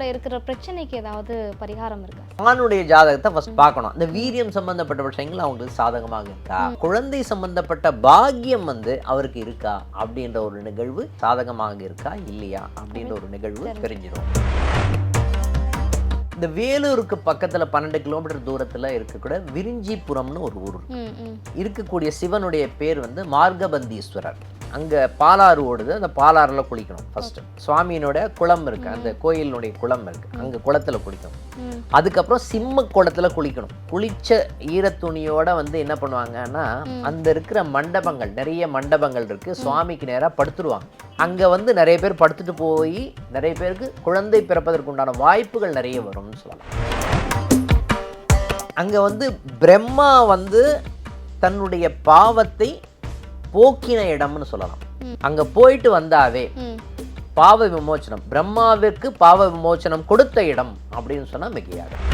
பிறப்புல இருக்கிற பிரச்சனைக்கு ஏதாவது பரிகாரம் இருக்கா? ஆணுடைய ஜாதகத்தை ஃபர்ஸ்ட் பார்க்கணும். இந்த வீரியம் சம்பந்தப்பட்ட விஷயங்கள் அவங்களுக்கு சாதகமாக இருக்கா? குழந்தை சம்பந்தப்பட்ட பாக்கியம் வந்து அவருக்கு இருக்கா? அப்படின்ற ஒரு நிகழ்வு சாதகமாக இருக்கா? இல்லையா? அப்படின்ற ஒரு நிகழ்வு தெரிஞ்சிடும் இந்த வேலூருக்கு பக்கத்துல பன்னெண்டு கிலோமீட்டர் தூரத்துல இருக்கக்கூட விரிஞ்சிபுரம்னு ஒரு ஊர் இருக்கக்கூடிய சிவனுடைய பேர் வந்து மார்கபந்தீஸ்வரர். அங்க பாலாறு ஓடுது அந்த பாலாறுல குளிக்கணும் ஃபர்ஸ்ட் சுவாமியினோட குளம் இருக்கு அந்த கோயிலினுடைய குளம் இருக்கு. அங்க குளத்துல குளிக்கணும். அதுக்கப்புறம் சிம்ம குளத்துல குளிக்கணும். குளிச்ச ஈரத்துணியோட வந்து என்ன பண்ணுவாங்கன்னா அந்த இருக்கிற மண்டபங்கள் நிறைய மண்டபங்கள் இருக்கு. சுவாமிக்கு நேரா படுத்துருவாங்க. அங்க வந்து நிறைய பேர் படுத்துட்டு போய் நிறைய பேருக்கு குழந்தை பிறப்பதற்கு உண்டான வாய்ப்புகள் நிறைய வரும்னு சொல்லலாம். அங்க வந்து பிரம்மா வந்து தன்னுடைய பாவத்தை போக்கின இடம்னு சொல்லலாம். அங்க போயிட்டு வந்தாவே பாவ விமோச்சனம் பிரம்மாவிற்கு பாவ விமோச்சனம் கொடுத்த இடம் அப்படின்னு சொன்னா மிகையாகும்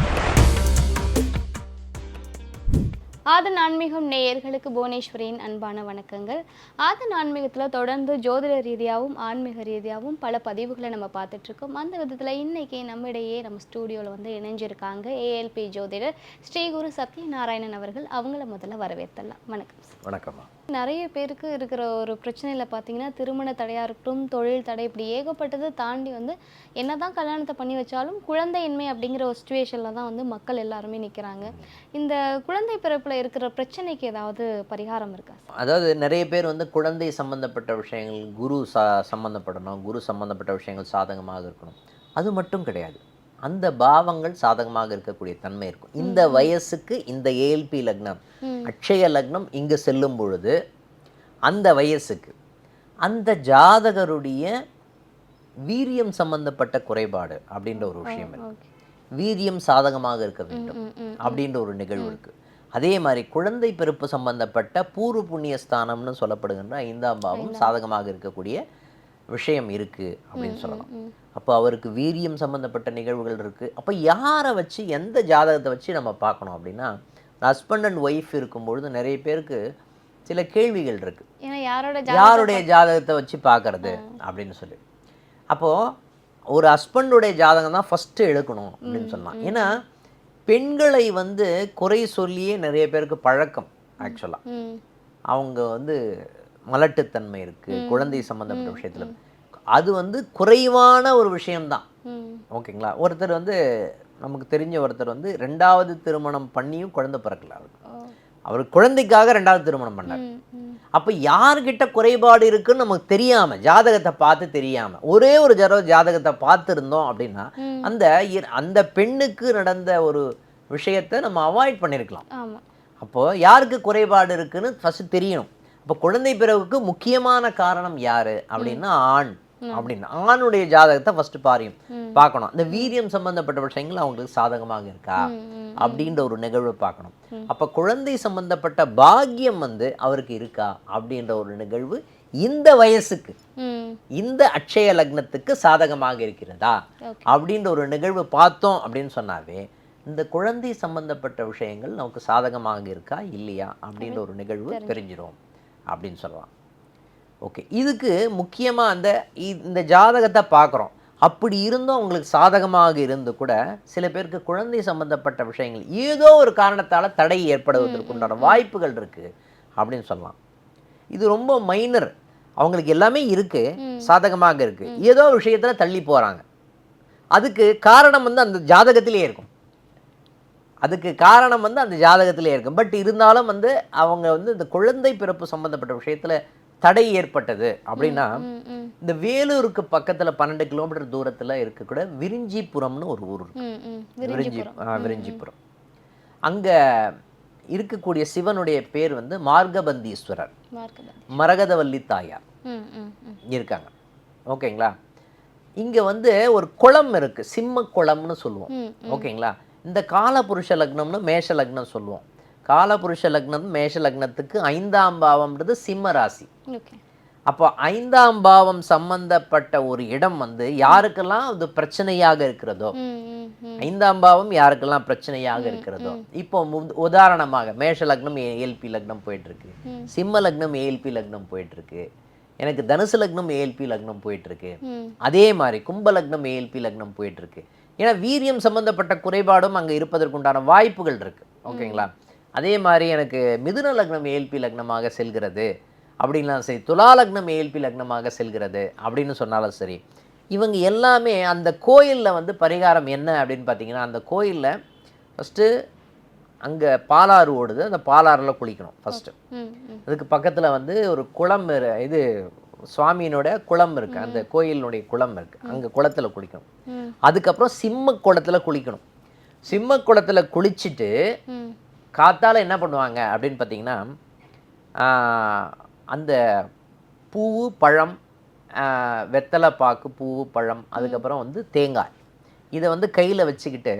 ஆதன் ஆன்மீகம் நேயர்களுக்கு புவனேஸ்வரியின் அன்பான வணக்கங்கள். ஆதன் ஆன்மீகத்தில் தொடர்ந்து ஜோதிட ரீதியாகவும் ஆன்மீக ரீதியாகவும் பல பதிவுகளை நம்ம பார்த்துட்டு இருக்கோம் அந்த விதத்தில் இன்னைக்கு நம்மிடையே நம்ம ஸ்டூடியோவில் வந்து இணைஞ்சிருக்காங்க ஏஎல்பி ஜோதிடர் ஸ்ரீகுரு சத்யநாராயணன் அவர்கள். அவங்கள முதல்ல வரவேற்றலாம் வணக்கம் சார். வணக்கம்மா. நிறைய பேருக்கு இருக்கிற ஒரு பிரச்சனையில் பார்த்தீங்கன்னா திருமண தடையாக இருக்கட்டும் தொழில் தடை இப்படி ஏகப்பட்டதை தாண்டி வந்து என்ன தான் கல்யாணத்தை பண்ணி வச்சாலும் குழந்தையின்மை அப்படிங்கிற ஒரு சுச்சுவேஷனில் தான் வந்து மக்கள் எல்லாருமே நிற்கிறாங்க இந்த குழந்தை பிறப்பில் இருக்கிற பிரச்சனைக்கு ஏதாவது பரிகாரம் இருக்கா? அதாவது நிறைய பேர் வந்து குழந்தை சம்மந்தப்பட்ட விஷயங்கள் குரு சா சம்மந்தப்படணும் குரு சம்மந்தப்பட்ட விஷயங்கள் சாதகமாக இருக்கணும். அது மட்டும் கிடையாது. அந்த பாவங்கள் சாதகமாக இருக்கக்கூடிய தன்மை இருக்கும். இந்த வயசுக்கு இந்த ஏஎல்பி லக்னம். அட்சய லக்னம் இங்கு செல்லும் பொழுது அந்த வயசுக்கு அந்த ஜாதகருடைய வீரியம் சம்பந்தப்பட்ட குறைபாடு அப்படின்ற ஒரு விஷயம் இருக்கு. வீரியம் சாதகமாக இருக்க வேண்டும் அப்படின்ற ஒரு நிகழ்வு இருக்கு. அதே மாதிரி குழந்தை பிறப்பு சம்பந்தப்பட்ட பூர்வ புண்ணிய ஸ்தானம்னு சொல்லப்படுகின்ற ஐந்தாம் பாவம் சாதகமாக இருக்கக்கூடிய விஷயம் இருக்கு அப்படின்னு சொல்லலாம். அப்போ அவருக்கு வீரியம் சம்பந்தப்பட்ட நிகழ்வுகள் இருக்கு. அப்போ யாரை வச்சு எந்த ஜாதகத்தை வச்சு நம்ம பார்க்கணும் அப்படின்னா ஹஸ்பண்ட் அண்ட் ஒய்ஃப் இருக்கும்பொழுது நிறைய பேருக்கு சில கேள்விகள் இருக்கு. ஏன்னா யாரோட யாருடைய ஜாதகத்தை வச்சு பார்க்கறது அப்படின்னு சொல்லி. அப்போ ஒரு ஹஸ்பண்டுடைய ஜாதகம் தான் ஃபர்ஸ்ட் எடுக்கணும் அப்படின்னு சொல்லலாம் ஏன்னா பெண்களை வந்து குறை சொல்லியே நிறைய பேருக்கு பழக்கம் ஆக்சுவலா ம். அவங்க வந்து மலட்டுத்தன்மை இருக்கு குழந்தை சம்பந்தப்பட்ட விஷயத்துல. அது வந்து குறைவான ஒரு விஷயம்தான். ஓகேங்களா? ஒருத்தர் வந்து நமக்கு தெரிஞ்ச ஒருத்தர் வந்து ரெண்டாவது திருமணம் பண்ணியும் குழந்தை பிறக்கல அவருக்கு. அவர் குழந்தைக்காக ரெண்டாவது திருமணம் பண்ணார். அப்போ யார்கிட்ட குறைபாடு இருக்குன்னு நமக்கு தெரியாம ஜாதகத்தை பார்த்து தெரியாம ஒரே ஒரு ஜர ஜாதகத்தை பார்த்துருந்தோம் அப்படின்னா. அந்த அந்த பெண்ணுக்கு நடந்த ஒரு விஷயத்தை நம்ம அவாய்ட் பண்ணியிருக்கலாம் ஆமாம் அப்போ யாருக்கு குறைபாடு இருக்குன்னு ஃபர்ஸ்ட் தெரியணும். அப்போ குழந்தை பிறவுக்கு முக்கியமான காரணம் யாரு? அப்படின்னா ஆண். அப்படின்னு ஆணுடைய ஜாதகத்தை ஃபர்ஸ்ட் பாரியும் பார்க்கணும். இந்த வீரியம் சம்பந்தப்பட்ட விஷயங்கள் அவங்களுக்கு சாதகமாக இருக்கா? அப்படின்ற ஒரு நிகழ்வை பார்க்கணும். அப்ப குழந்தை சம்பந்தப்பட்ட பாக்கியம் வந்து அவருக்கு இருக்கா? அப்படின்ற ஒரு நிகழ்வு இந்த வயசுக்கு இந்த அட்சய லக்னத்துக்கு சாதகமாக இருக்கிறதா? அப்படின்ற ஒரு நிகழ்வு பார்த்தோம் அப்படின்னு சொன்னாவே இந்த குழந்தை சம்பந்தப்பட்ட விஷயங்கள் நமக்கு சாதகமாக இருக்கா? இல்லையா? அப்படின்ற ஒரு நிகழ்வு தெரிஞ்சிரும். அப்படின்னு சொல்லலாம். ஓகே இதுக்கு முக்கியமாக அந்த இந்த ஜாதகத்தை பார்க்குறோம். அப்படி இருந்தும் அவங்களுக்கு சாதகமாக இருந்து கூட சில பேருக்கு குழந்தை சம்பந்தப்பட்ட விஷயங்கள் ஏதோ ஒரு காரணத்தால் தடை ஏற்படுவதற்கு உண்டான வாய்ப்புகள் இருக்குது அப்படின்னு சொல்லலாம். இது ரொம்ப மைனர் அவங்களுக்கு எல்லாமே இருக்கு சாதகமாக இருக்கு. ஏதோ ஒரு விஷயத்துல தள்ளி போறாங்க. அதுக்கு காரணம் வந்து அந்த ஜாதகத்திலே இருக்கும். அதுக்கு காரணம் வந்து அந்த ஜாதகத்திலே இருக்கும். பட் இருந்தாலும் வந்து அவங்க வந்து இந்த குழந்தை பிறப்பு சம்பந்தப்பட்ட விஷயத்துல தடை ஏற்பட்டது அப்படின்னா இந்த வேலூருக்கு பக்கத்துல பன்னெண்டு கிலோமீட்டர் தூரத்துல இருக்கக்கூட விரிஞ்சிபுரம்னு ஒரு ஊர் இருக்கு. விரிஞ்சி விரிஞ்சிபுரம். அங்க இருக்கக்கூடிய சிவனுடைய பேர் வந்து மார்கபந்தீஸ்வரர் மரகதவல்லி தாயார். இருக்காங்க. ஓகேங்களா? இங்க வந்து ஒரு குளம் இருக்கு. சிம்ம குளம்னு சொல்லுவோம். ஓகேங்களா? இந்த காலபுருஷ லக்னம்னு மேஷ லக்னம் சொல்லுவோம். காலபுருஷ லக்னம் மேஷ லக்னத்துக்கு ஐந்தாம் பாவம்ன்றது சிம்ம ராசி. அப்போ ஐந்தாம் பாவம் சம்பந்தப்பட்ட ஒரு இடம் வந்து யாருக்கெல்லாம் அது பிரச்சனையாக இருக்கிறதோ ஐந்தாம் பாவம் யாருக்கெல்லாம் பிரச்சனையாக இருக்கிறதோ இப்போ உதாரணமாக மேஷ லக்னம் ஏஎல்பி லக்னம் போயிட்டு இருக்கு சிம்ம லக்னம் ஏஎல்பி லக்னம் போயிட்டு இருக்கு எனக்கு தனுசு லக்னம் ஏஎல்பி லக்னம் போயிட்டு இருக்கு அதே மாதிரி கும்ப லக்னம் ஏஎல்பி லக்னம் போயிட்டு இருக்கு ஏன்னா வீரியம் சம்பந்தப்பட்ட குறைபாடும் அங்கே இருப்பதற்குண்டான வாய்ப்புகள் இருக்கு. ஓகேங்களா? அதே மாதிரி எனக்கு மிதுன லக்னம் ஏஎல்பி லக்னமாக செல்கிறது. அப்படின்லாம் சரி துலா லக்னம் ஏஎல்பி லக்னமாக செல்கிறது அப்படின்னு சொன்னாலும் சரி இவங்க எல்லாமே அந்த கோயிலில் வந்து பரிகாரம் என்ன அப்படின்னு பார்த்தீங்கன்னா அந்த கோயிலில் ஃபஸ்ட்டு அங்கே பாலாறு ஓடுது. அந்த பாலாறில் குளிக்கணும் ஃபஸ்ட்டு அதுக்கு பக்கத்தில் வந்து ஒரு குளம் இது சுவாமியினோட குளம் இருக்கு. அந்த கோயிலினுடைய குளம் இருக்கு. அங்கே குளத்துல குளிக்கணும் அதுக்கப்புறம் சிம்ம குளத்துல குளிக்கணும். சிம்ம குளத்துல குளிச்சுட்டு காத்தால என்ன பண்ணுவாங்க அப்படின்னு பார்த்தீங்கன்னா அந்த பூவு பழம் வெத்தலை பாக்கு பூவு பழம் அதுக்கப்புறம் வந்து தேங்காய். இதை வந்து கையில் வச்சுக்கிட்டு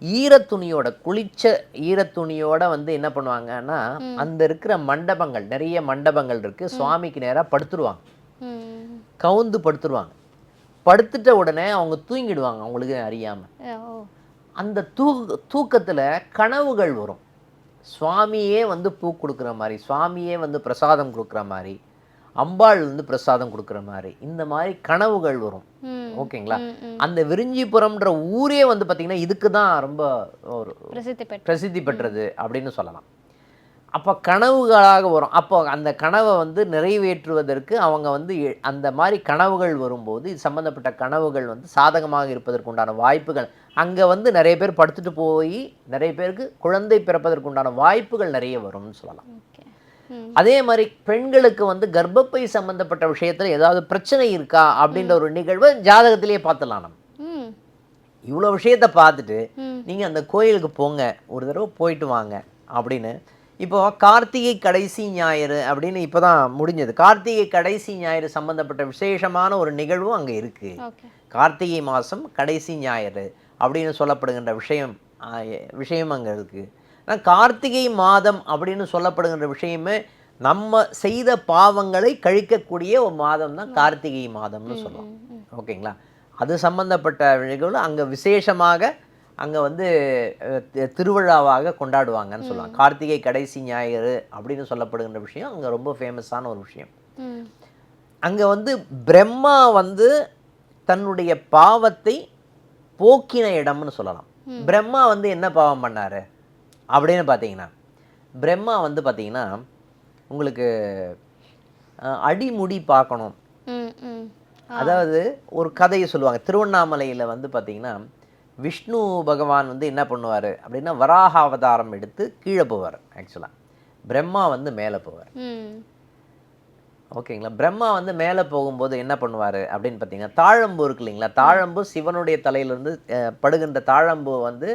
ஈரத்துணியோட குளிச்ச ஈரத்துணியோட வந்து என்ன பண்ணுவாங்கன்னா அந்த இருக்கிற மண்டபங்கள் நிறைய மண்டபங்கள் இருக்கு. சுவாமிக்கு நேராக படுத்துருவாங்க. கவுந்து படுத்துருவாங்க. படுத்துட்ட உடனே அவங்க தூங்கிடுவாங்க அவங்களுக்கு அறியாம. ஓ. அந்த தூ தூக்கத்துல கனவுகள் வரும். சுவாமியே வந்து பூ கொடுக்குற மாதிரி சுவாமியே வந்து பிரசாதம் கொடுக்குற மாதிரி. அம்பாள் வந்து பிரசாதம் கொடுக்குற மாதிரி. இந்த மாதிரி கனவுகள் வரும். ஓகேங்களா. அந்த விரிஞ்சிபுரம்ன்ற ஊரே வந்து பார்த்தீங்கன்னா இதுக்கு தான் ரொம்ப ஒரு பிரசித்தி பெற்ற பிரசித்தி பெற்றது அப்படின்னு சொல்லலாம். அப்போ கனவுகளாக வரும். அப்போ அந்த கனவை வந்து நிறைவேற்றுவதற்கு அவங்க வந்து அந்த மாதிரி கனவுகள் வரும்போது இது சம்மந்தப்பட்ட கனவுகள் வந்து சாதகமாக இருப்பதற்கு உண்டான வாய்ப்புகள். அங்கே வந்து நிறைய பேர் படுத்துட்டு போய் நிறைய பேருக்கு குழந்தை பிறப்பதற்கு உண்டான வாய்ப்புகள் நிறைய வரும்னு சொல்லலாம். அதே மாதிரி பெண்களுக்கு வந்து கர்ப்பப்பை சம்பந்தப்பட்ட விஷயத்தில் ஏதாவது பிரச்சனை இருக்கா அப்படின்ற ஒரு நிகழ்வை ஜாதகத்திலேயே பார்த்துடலாம் நம்ம. இவ்வளோ விஷயத்தை பார்த்துட்டு ம். நீங்கள் அந்த கோயிலுக்கு போங்க ஒரு தடவை போயிட்டு வாங்க அப்படின்னு. இப்போ கார்த்திகை கடைசி ஞாயிறு அப்படின்னு இப்போ தான் முடிஞ்சது. கார்த்திகை கடைசி ஞாயிறு சம்பந்தப்பட்ட விசேஷமான ஒரு நிகழ்வும் அங்கே இருக்குது கார்த்திகை மாதம் கடைசி ஞாயிறு அப்படின்னு சொல்லப்படுகின்ற விஷயம் விஷயம் அங்கே இருக்குது ஆனால் கார்த்திகை மாதம் அப்படின்னு சொல்லப்படுகின்ற விஷயமே நம்ம செய்த பாவங்களை கழிக்கக்கூடிய ஒரு மாதம் தான் கார்த்திகை மாதம்னு சொல்லுவோம். ஓகேங்களா? அது சம்பந்தப்பட்ட நிகழ்வு அங்கே விசேஷமாக அங்கே வந்து திருவிழாவாக கொண்டாடுவாங்கன்னு சொல்லுவாங்க. கார்த்திகை கடைசி ஞாயிறு அப்படின்னு சொல்லப்படுகின்ற விஷயம் அங்கே ரொம்ப ஃபேமஸான ஒரு விஷயம். அங்கே வந்து பிரம்மா வந்து தன்னுடைய பாவத்தை போக்கின இடம்னு சொல்லலாம். பிரம்மா வந்து என்ன பாவம் பண்ணாரு? அப்படின்னு பார்த்தீங்கன்னா பிரம்மா வந்து பார்த்தீங்கன்னா உங்களுக்கு அடிமுடி பார்க்கணும். அதாவது ஒரு கதையை சொல்லுவாங்க. திருவண்ணாமலையில் வந்து பார்த்தீங்கன்னா விஷ்ணு பகவான் வந்து என்ன பண்ணுவார் அப்படின்னா வராக அவதாரம் எடுத்து கீழே போவார் ஆக்சுவலாக பிரம்மா வந்து மேலே போவார். ஓகேங்களா? பிரம்மா வந்து மேலே போகும்போது என்ன பண்ணுவார் அப்படின்னு பார்த்தீங்கன்னா தாழம்பு இருக்கு இல்லைங்களா? தாழம்பு சிவனுடைய தலையிலேருந்து படுகின்ற தாழம்பு வந்து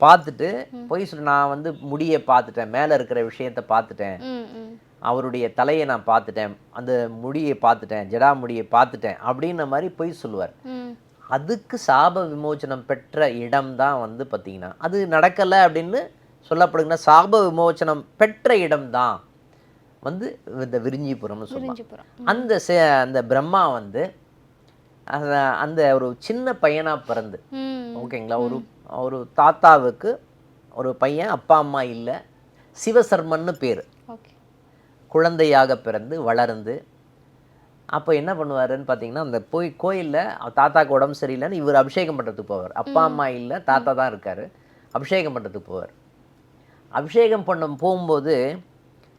பார்த்துட்டு போய் சொல்லி நான் வந்து முடியை பார்த்துட்டேன் மேலே இருக்கிற விஷயத்தை பார்த்துட்டேன். அவருடைய தலையை நான் பார்த்துட்டேன் அந்த முடியை பார்த்துட்டேன் ஜடா முடியை பார்த்துட்டேன் அப்படின்ன மாதிரி போய் சொல்லுவார். அதுக்கு சாப விமோச்சனம் பெற்ற இடம் தான் வந்து பார்த்தீங்கன்னா அது நடக்கலை அப்படின்னு சொல்லப்படுகிற சாப விமோச்சனம் பெற்ற இடம் தான் வந்து இந்த விரிஞ்சிபுரம்னு விரிஞ்சிபுரம். அந்த சே- அந்த பிரம்மா வந்து அந்த- ஒரு சின்ன பையனா பிறந்து ஓகேங்களா ஒரு ஒரு தாத்தாவுக்கு ஒரு பையன் அப்பா அம்மா இல்லை. சிவசர்மன்னு பேர். குழந்தையாக பிறந்து வளர்ந்து. அப்போ என்ன பண்ணுவாருன்னு பார்த்தீங்கன்னா அந்த போய் கோயிலில் தாத்தாக்கு உடம்பு சரியில்லைன்னு இவர் அபிஷேகம் பண்ணுறதுக்கு போவார். அப்பா அம்மா இல்லை தாத்தா தான் இருக்கார். அபிஷேகம் பண்ணுறதுக்கு போவார். அபிஷேகம் பண்ண போகும்போது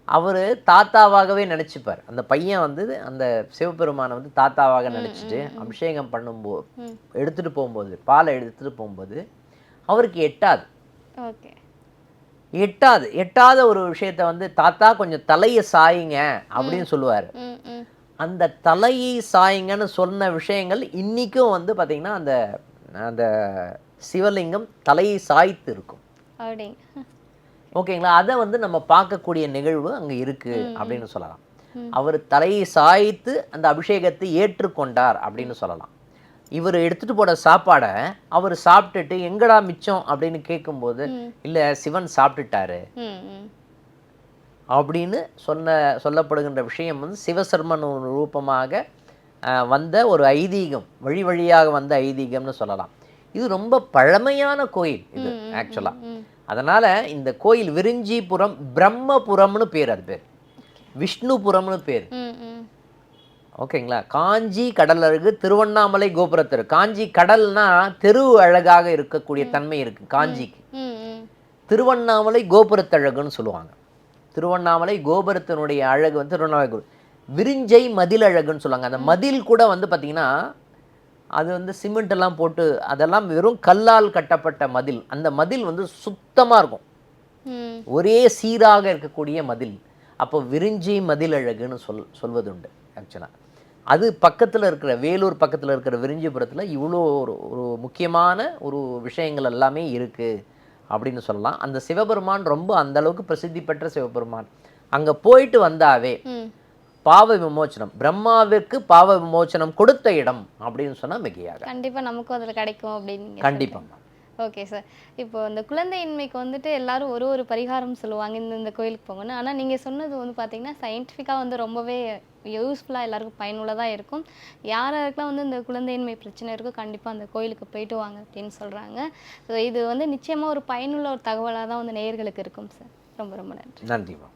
அவர் தாத்தாவாகவே நினச்சிப்பார். அந்த பையன் வந்து அந்த சிவபெருமானை வந்து தாத்தாவாக நினச்சிட்டு அபிஷேகம் பண்ணும்போது எடுத்துகிட்டு போகும்போது பாலை எடுத்துகிட்டு போகும்போது அவருக்கு எட்டாது. ஓகே. எட்டாது. எட்டாத ஒரு விஷயத்த வந்து தாத்தா கொஞ்சம் தலையை சாயுங்க அப்படின்னு சொல்லுவார். அந்த தலையை சாயுங்கன்னு சொன்ன விஷயங்கள் இன்னிக்கும் வந்து பார்த்தீங்கன்னா அந்த அந்த சிவலிங்கம் தலையை சாய்த்து இருக்கும். ஓகேங்களா? அதை வந்து நம்ம பார்க்கக்கூடிய நிகழ்வு அங்கே இருக்கு அப்படின்னு சொல்லலாம். அவர் தலையை சாய்த்து அந்த அபிஷேகத்தை ஏற்றுக்கொண்டார் அப்படின்னு சொல்லலாம். இவர் எடுத்துட்டு போன சாப்பாடை அவர் சாப்பிட்டுட்டு எங்கடா மிச்சம்? அப்படின்னு கேட்கும்போது இல்லை சிவன் சாப்பிட்டுட்டாரு. அப்படின்னு சொன்ன சொல்லப்படுகின்ற விஷயம் வந்து சிவசர்மன் ரூபமாக வந்த ஒரு ஐதீகம் வழி வழியாக வந்த ஐதீகம்னு சொல்லலாம். இது ரொம்ப பழமையான கோயில் இது ஆக்சுவலாக அதனால் இந்த கோயில் விரிஞ்சிபுரம் பிரம்மபுரம்னு பேர் அது பேர். விஷ்ணுபுரம்னு பேர். ஓகேங்களா? காஞ்சி கடல் அழகு திருவண்ணாமலை கோபுரத்தெரு. காஞ்சி கடல்னா தெரு அழகாக இருக்கக்கூடிய தன்மை இருக்கு காஞ்சிக்கு. திருவண்ணாமலை கோபுரத்தழகுன்னு சொல்லுவாங்க. திருவண்ணாமலை கோபுரத்தினுடைய அழகு வந்து திருவண்ணாமலை கோபுரம். விரிஞ்சை மதில் அழகுன்னு சொல்லுவாங்க. அந்த மதில் கூட வந்து பார்த்திங்கன்னா அது வந்து சிமெண்ட் எல்லாம் போட்டு அதெல்லாம் வெறும் கல்லால் கட்டப்பட்ட மதில். அந்த மதில் வந்து சுத்தமாக இருக்கும். ஒரே சீராக இருக்கக்கூடிய மதில். அப்போ விரிஞ்சி மதில் அழகுன்னு சொல் சொல்வதுண்டு ஆக்சுவலாக அது பக்கத்தில் இருக்கிற வேலூர் பக்கத்தில் இருக்கிற விரிஞ்சிபுரத்தில் இவ்வளோ ஒரு ஒரு முக்கியமான ஒரு விஷயங்கள் எல்லாமே இருக்குது அப்படின்னு சொல்லலாம். அந்த சிவபெருமான் ரொம்ப அந்த அளவுக்கு பிரசித்தி பெற்ற சிவபெருமான். அங்கே போயிட்டு வந்தாவே பாவ விமோச்சனம் பிரம்மாவிற்கு பாவ விமோச்சனம் கொடுத்த இடம் அப்படின்னு சொன்னால் மிகையாக. கண்டிப்பா நமக்கும் அதுல கிடைக்கும் அப்படின்னு கண்டிப்பாக ஓகே சார். இப்போ இந்த குழந்தையின்மைக்கு வந்துட்டு எல்லாரும் ஒரு ஒரு பரிகாரம் சொல்லுவாங்க இந்த இந்த கோயிலுக்கு போங்கன்னு. ஆனால் நீங்கள் சொன்னது வந்து பார்த்தீங்கன்னா சயின்டிஃபிக்காக வந்து ரொம்பவே யூஸ்ஃபுல்லாக எல்லாருக்கும் பயனுள்ளதாக இருக்கும். யாராருக்கெல்லாம் வந்து இந்த குழந்தையின்மை பிரச்சனை இருக்கோ கண்டிப்பாக அந்த கோயிலுக்கு போயிட்டு வாங்க அப்படின்னு சொல்கிறாங்க ஸோ இது வந்து நிச்சயமாக ஒரு பயனுள்ள ஒரு தகவலாக தான் வந்து நேயர்களுக்கு இருக்கும் சார் ரொம்ப ரொம்ப நன்றி. நன்றிமா